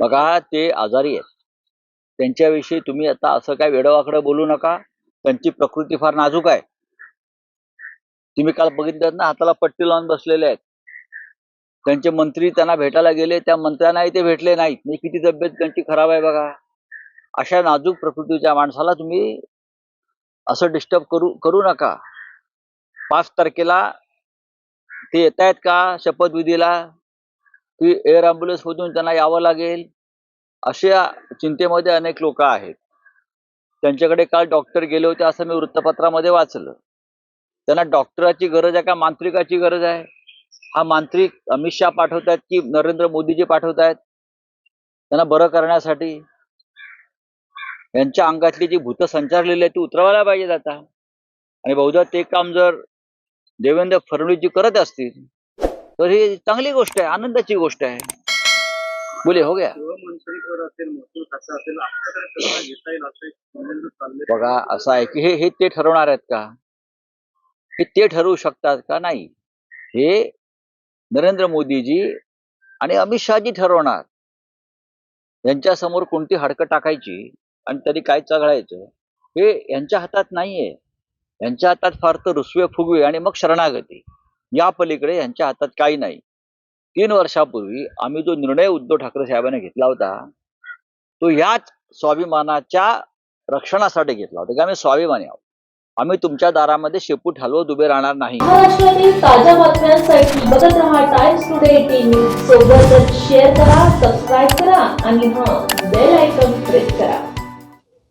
बघा ते आजारी आहेत. त्यांच्याविषयी तुम्ही आता असं काय वेडवाकडं बोलू नका. त्यांची प्रकृती फार नाजूक आहे. तुम्ही काल बघितलं ना हाताला पट्टी लावून बसलेले आहेत. त्यांचे मंत्री त्यांना भेटायला गेले त्या मंत्र्यांनाही ते भेटले नाहीत. म्हणजे किती तब्येत त्यांची खराब आहे बघा. अशा नाजूक प्रकृतीच्या माणसाला तुम्ही असं डिस्टर्ब करू करू नका. पाच तारखेला ते येत आहेत का? शपथविधीला? की एअर ॲम्ब्युलन्स मधून त्यांना यावं लागेल अशा चिंतेमध्ये अनेक लोक आहेत. त्यांच्याकडे काल डॉक्टर गेले होते असं मी वृत्तपत्रामध्ये वाचलं. त्यांना डॉक्टराची गरज आहे का मांत्रिकाची गरज आहे? हा मांत्रिक अमित शहा पाठवत आहेत की नरेंद्र मोदीजी पाठवत आहेत त्यांना बरं करण्यासाठी? यांच्या अंगातली जी भूत संचारलेली आहे ती उतरवायला पाहिजेत आता. आणि बहुधा ते काम जर देवेंद्र फडणवीसजी करत असतील तर ही चांगली गोष्ट आहे आनंदाची गोष्ट आहे. बोले हो गया. बघा असं आहे की हे हे ते ठरवणार आहेत का? हे ते ठरवू शकतात का? नाही. हे नरेंद्र मोदीजी आणि अमित शहाजी ठरवणार. यांच्या समोर कोणती हाडकं टाकायची आणि तरी काय चघळायचं हे यांच्या हातात नाहीये. यांच्या हातात फार तर रुसवे फुगवे आणि मग शरणागती. या पलीकडे यांच्या हातात काही नाही. तीन वर्षापूर्वी आम्ही जो निर्णय उद्धव ठाकरे साहेबांनी घेतला होता तो याच स्वाभिमानाच्या रक्षणासाठी घेतला होता की आम्ही स्वाभिमानी आहोत. आम्ही तुमच्या दारामध्ये शेपूट हलवत उभे राहणार नाही. महाराष्ट्रातील ताज्या बातम्यांसाठी बघत राहा टाइम्स टुडे टीव्ही सोबतच शेअर करा सबस्क्राईब करा आणि हा बेल आयकॉन प्रेस करा.